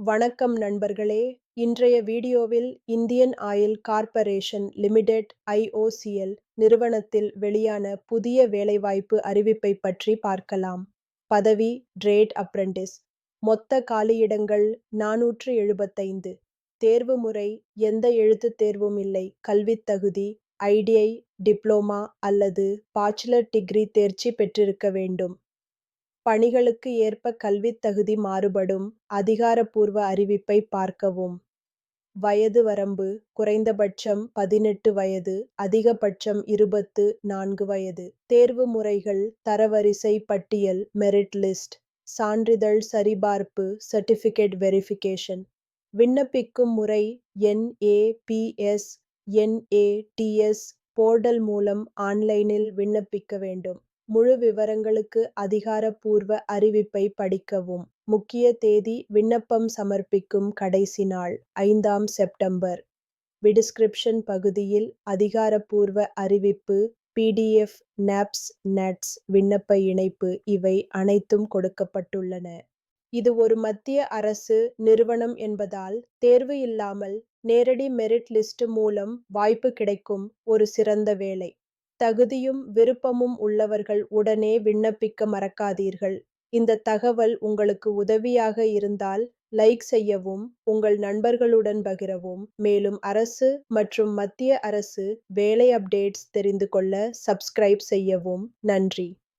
வணக்கம் நண்பர்களே. இன்றைய வீடியோவில் Indian oil corporation limited IOCL நிறுவனத்தில் வெளியான புதிய வேலைவாய்ப்பு அறிவிப்பை பற்றி பார்க்கலாம். பதவி ட்ரேட் அப்ரண்டிஸ் மொத்த காலியிடங்கள் நானூற்று எழுபத்தைந்து. தேர்வு முறை எந்த எழுத்துத் தேர்வும் இல்லை. கல்வித் தகுதி ஐடிஐ டிப்ளோமா அல்லது பாச்சுலர் டிகிரி தேர்ச்சி பெற்றிருக்க வேண்டும். பணிகளுக்கு ஏற்ப கல்வித் தகுதி மாறுபடும் அதிகாரப்பூர்வ அறிவிப்பை பார்க்கவும். வயது வரம்பு குறைந்தபட்சம் பதினெட்டு வயது அதிகபட்சம் இருபத்து நான்கு வயது. தேர்வு முறைகள் தரவரிசை பட்டியல் மெரிட் லிஸ்ட் சான்றிதழ் சரிபார்ப்பு சர்டிஃபிகேட் வெரிஃபிகேஷன் விண்ணப்பிக்கும் முறை என்ஏபிஎஸ் என்ஏடிஎஸ் போர்டல் மூலம் ஆன்லைனில் விண்ணப்பிக்க வேண்டும். முழு விவரங்களுக்கு அதிகாரப்பூர்வ அறிவிப்பை படிக்கவும். முக்கிய தேதி விண்ணப்பம் சமர்ப்பிக்கும் கடைசி நாள் ஐந்தாம் செப்டம்பர். விடிஸ்கிரிப்ஷன் பகுதியில் அதிகாரப்பூர்வ அறிவிப்பு பிடிஎஃப் நாப்ஸ் நட்ஸ் விண்ணப்ப இணைப்பு இவை அனைத்தும் கொடுக்கப்பட்டுள்ளன. இது ஒரு மத்திய அரசு நிறுவனம் என்பதால் தேர்வு இல்லாமல் நேரடி மெரிட் லிஸ்ட் மூலம் வாய்ப்பு கிடைக்கும் ஒரு சிறந்த வேலை. தகுதியும் விருப்பமும் உள்ளவர்கள் உடனே விண்ணப்பிக்க மறக்காதீர்கள். இந்த தகவல் உங்களுக்கு உதவியாக இருந்தால் லைக் செய்யவும் உங்கள் நண்பர்களுடன் பகிரவும். மேலும் அரசு மற்றும் மத்திய அரசு வேலை அப்டேட்ஸ் தெரிந்து கொள்ள சப்ஸ்கிரைப் செய்யவும். நன்றி.